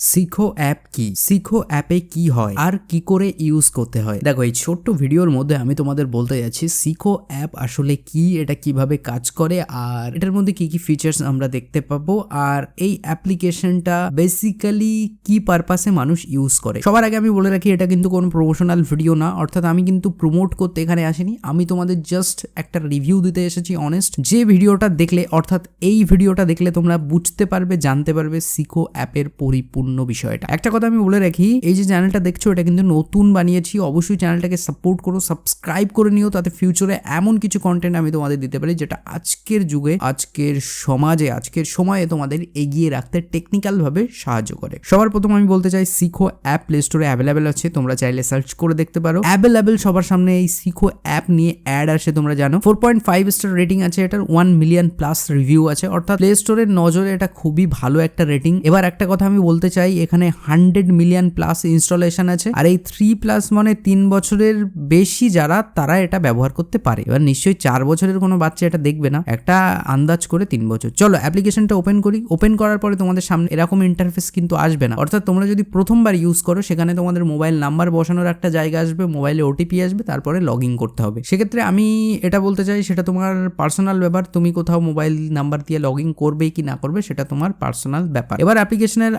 সিখো app কি? সিখো অ্যাপে কি হয়? আর কি করে ইউজ করতে হয়? দেখো, এই ছোট্ট ভিডিওর মধ্যে আমি তোমাদের বলতে যাচ্ছি সিখো অ্যাপ আসলে কি? এটা কীভাবে কাজ করে? আর এটার মধ্যে কি কি ফিচার্স আমরা দেখতে পাবো? আর এই অ্যাপ্লিকেশনটা বেসিক্যালি কি পারপাসে মানুষ ইউজ করে? সবার আগে আমি বলে রাখি, এটা কিন্তু কোনো প্রমোশনাল ভিডিও না। অর্থাৎ আমি কিন্তু প্রমোট করতে এখানে আসিনি। আমি তোমাদের জাস্ট একটা রিভিউ দিতে এসেছি অনেস্ট যে ভিডিওটা দেখলে, অর্থাৎ এই ভিডিওটা দেখলে তোমরা বুঝতে পারবে, জানতে পারবে সিকো অ্যাপের পরিপূর্ণ বিষয়টা। একটা কথা আমি বলে রাখি, এই যে চ্যানেলটা দেখছ, এটা কিন্তু নতুন বানিয়েছি। অবশ্যই চ্যানেলটাকে সাপোর্ট করো সাবস্ক্রাইব করে নিও, তাতে ফিউচারে এমন কিছু কন্টেন্ট আমি তোমাদের দিতে পারি, যেটা আজকের যুগে, আজকের সমাজে, আজকের সময়ে তোমাদের এগিয়ে রাখতে টেকনিক্যাল ভাবে সাহায্য করে। সবার প্রথম আমি বলতে চাই সিখো অ্যাপ প্লে স্টোরে অ্যাভেলেবেল আছে, তোমরা চাইলে সার্চ করে দেখতে পারো। অ্যাভেলেবেল সবার সামনে এই সিখো অ্যাপ নিয়ে অ্যাড আসে, তোমরা জানো। Four point five star rating আছে, এটার ওয়ান মিলিয়ন প্লাস রিভিউ আছে, অর্থাৎ প্লে স্টোরের নজরে এটা খুবই ভালো একটা রেটিং এবার একটা কথা আমি বলতে চাই, এখানে হান্ড্রেড মিলিয়ন প্লাস ইনস্টলেশন আছে। আর এই থ্রি প্লাস মানে তিন বছরের বেশি যারা, তারা এটা ব্যবহার করতে পারে। এবার নিশ্চয়ই চার বছরের কোনো বাচ্চা এটা দেখবে না। একটা আন্দাজ করে তিন বছর। চলো, অ্যাপ্লিকেশনটা ওপেন করি। ওপেন করার পরে তোমাদের সামনে এরকম ইন্টারফেস কিন্তু আসবে না। অর্থাৎ তোমরা যদি প্রথমবার ইউজ করো, সেখানে তোমাদের মোবাইল নাম্বার বসানোর একটা জায়গা আসবে মোবাইলে ওটিপি আসবে, তারপরে লগ ইন করতে হবে। সেক্ষেত্রে আমি এটা বলতে চাই, সেটা তোমার পার্সোনাল ব্যাপার। তুমি কোথাও মোবাইল নাম্বার দিয়ে লগ ইন করবে কি না করবে, সেটা তোমার পার্সোনাল ব্যাপার। এবার অ্যাপ্লিকেশনের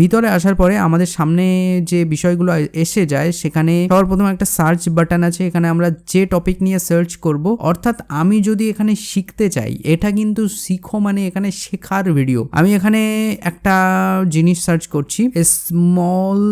ভিতরে আসার পরে আমাদের সামনে যে বিষয়গুলো এসে যায়, সেখানে সবার প্রথম একটা সার্চ বাটন আছে, এখানে আমরা যে টপিক নিয়ে সার্চ করব। অর্থাৎ আমি যদি এখানে শিখতে চাই, এটা কিন্তু শিখো মানে এখানে শেখার ভিডিও আমি এখানে একটা জিনিস সার্চ করছি small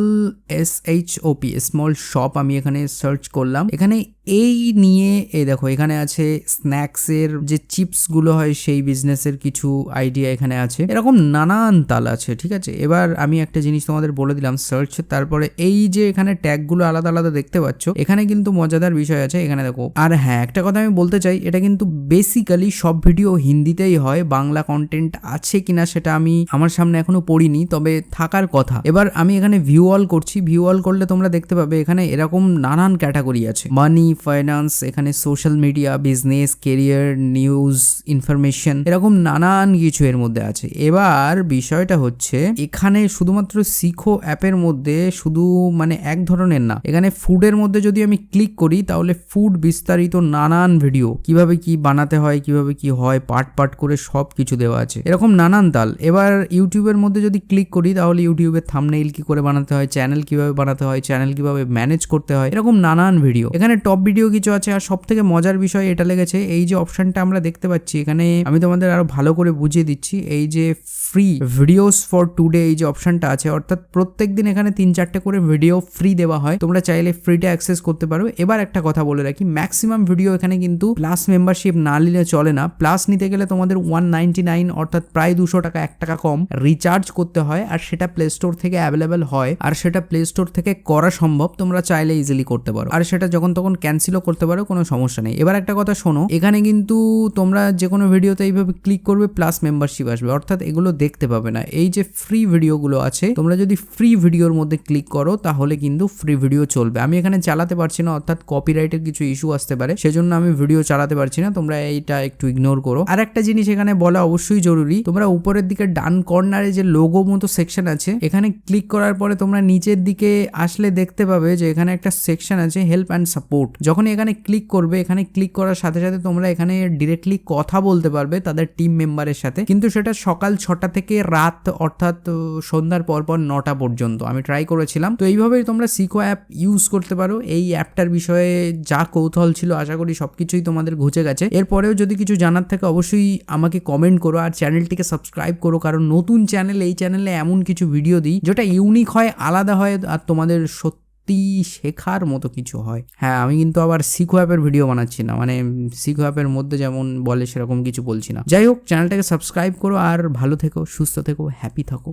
S H O P small shop আমি এখানে সার্চ করলাম। এখানে এই নিয়ে, এই দেখো, এখানে আছে স্ন্যাক্সের যে চিপসগুলো হয় সেই বিজনেসের কিছু আইডিয়া এখানে আছে। এরকম নানান তাল আছে, ঠিক আছে? এবার আমি একটা জিনিস তোমাদের বলে দিলাম সার্চ তারপরে এই যে এখানে ট্যাগগুলো আলাদা আলাদা দেখতে পাচ্ছ, এখানে কিন্তু মজাদার বিষয় আছে, এখানে দেখো। আর হ্যাঁ একটা কথা আমি বলতে চাই, এটা কিন্তু বেসিক্যালি সব ভিডিও হিন্দিতেই হয়, বাংলা কন্টেন্ট আছে কিনা সেটা আমি আমার সামনে এখনও পড়িনি, তবে থাকার কথা। এবার আমি এখানে ভিউ অল করছি ভিউ অল করলে তোমরা দেখতে পাবে, এখানে এরকম নানান ক্যাটাগরি আছে। মানি ফাইন্যান্স এখানে social media business career news information এরকম নানান কিছু এর মধ্যে আছে। এবার বিষয়টা হচ্ছে, এখানে শুধুমাত্র শিখো অ্যাপের মধ্যে শুধু মানে এক ধরনের না, এখানে ফুডের মধ্যে যদি আমি ক্লিক করি, তাহলে ফুড বিস্তারিত নানান ভিডিও কীভাবে কি বানাতে হয়, কীভাবে কি হয়, পার্ট পার্ট করে সব কিছু দেওয়া আছে। এরকম নানান তাল। এবার ইউটিউবের মধ্যে যদি ক্লিক করি, তাহলে ইউটিউবের থামনেইল কি করে বানাতে হয় চ্যানেল কীভাবে বানাতে হয় চ্যানেল কীভাবে ম্যানেজ করতে হয়, এরকম নানান ভিডিও এখানে টপ ভিডিও কিছু আছে আর সব থেকে মজার বিষয় এটা লেগেছে, এই যে অপশনটা আমরা দেখতে পাচ্ছি এখানে আমি তোমাদের আরও ভালো করে বুঝিয়ে দিচ্ছি, এই যে ফ্রি ভিডিওস ফর টুডে এই যে অপশনটা আছে, অর্থাৎ প্রত্যেক দিন এখানে তিন চারটে করে ভিডিও ফ্রি দেওয়া হয়, তোমরা চাইলে ফ্রিটা অ্যাক্সেস করতে পারো। এবার একটা কথা বলে রাখি ম্যাক্সিমাম ভিডিও এখানে কিন্তু প্লাস মেম্বারশিপ না নিলে চলে না প্লাস নিতে গেলে তোমাদের ওয়ান নাইনটি নাইন অর্থাৎ প্রায় দুশো টাকা, এক টাকা কম রিচার্জ করতে হয় আর সেটা প্লে স্টোর থেকে অ্যাভেলেবেল হয়, আর সেটা প্লে স্টোর থেকে করা সম্ভব, তোমরা চাইলে ইজিলি করতে পারো। আর সেটা যখন তখন ক্যান্সেলও করতে পারো, কোনো সমস্যা নেই। এবার একটা কথা শোনো, এখানে কিন্তু তোমরা যে কোনো ভিডিওতে এইভাবে ক্লিক করবে প্লাস মেম্বারশিপ আসবে। অর্থাৎ এগুলো দেখতে পাবে না। এই যে ফ্রি ভিডিওগুলো আছে, তোমরা যদি ফ্রি ভিডিওর মধ্যে ক্লিক করো, তাহলে কিন্তু ফ্রি ভিডিও চলবে। আমি এখানে চালাতে পারছি না, অর্থাৎ কপিরাইটের কিছু ইস্যু আসতে পারে, সেজন্য আমি ভিডিও চালাতে পারছি না। তোমরা এইটা একটু ইগনোর করো। আর একটা জিনিস এখানে বলা অবশ্যই জরুরি, তোমরা উপরের দিকে ডান কর্নারে যে লোগো মতো সেকশন আছে, এখানে ক্লিক করার পরে তোমরা নিচের দিকে আসলে দেখতে পাবে যে এখানে একটা সেকশন আছে হেল্প অ্যান্ড সাপোর্ট যখন এখানে ক্লিক করবে, এখানে ক্লিক করার সাথে সাথে তোমরা এখানে ডিরেক্টলি কথা বলতে পারবে তাদের টিম মেম্বারের সাথে। কিন্তু সেটা সকাল ছটা থেকে রাত, অর্থাৎ সন্ধ্যার পর পর নটা পর্যন্ত। আমি ট্রাই করেছিলাম। তো এইভাবেই তোমরা সিকো অ্যাপ ইউজ করতে পারো। এই অ্যাপটার বিষয়ে যা কৌতূহল ছিল, আশা করি সব কিছুই তোমাদের ঘুচে গেছে। এরপরেও যদি কিছু জানার থাকে, অবশ্যই আমাকে কমেন্ট করো আর চ্যানেলটিকে সাবস্ক্রাইব করো। কারণ নতুন চ্যানেল এই চ্যানেলে এমন কিছু ভিডিও দিই, যেটা ইউনিক হয়, আলাদা হয়, আর তোমাদের সত্যি সত্যি শেখার মতো কিছু হয়। হ্যাঁ আমি কিন্তু আবার সিকো অ্যাপের ভিডিও বানাচ্ছি না। মানে সিকো অ্যাপের মধ্যে যেমন বলে সেরকম কিছু বলছি না। যাই হোক চ্যানেলটাকে সাবস্ক্রাইব করো আর ভালো থেকো, সুস্থ থেকো হ্যাপি থাকো।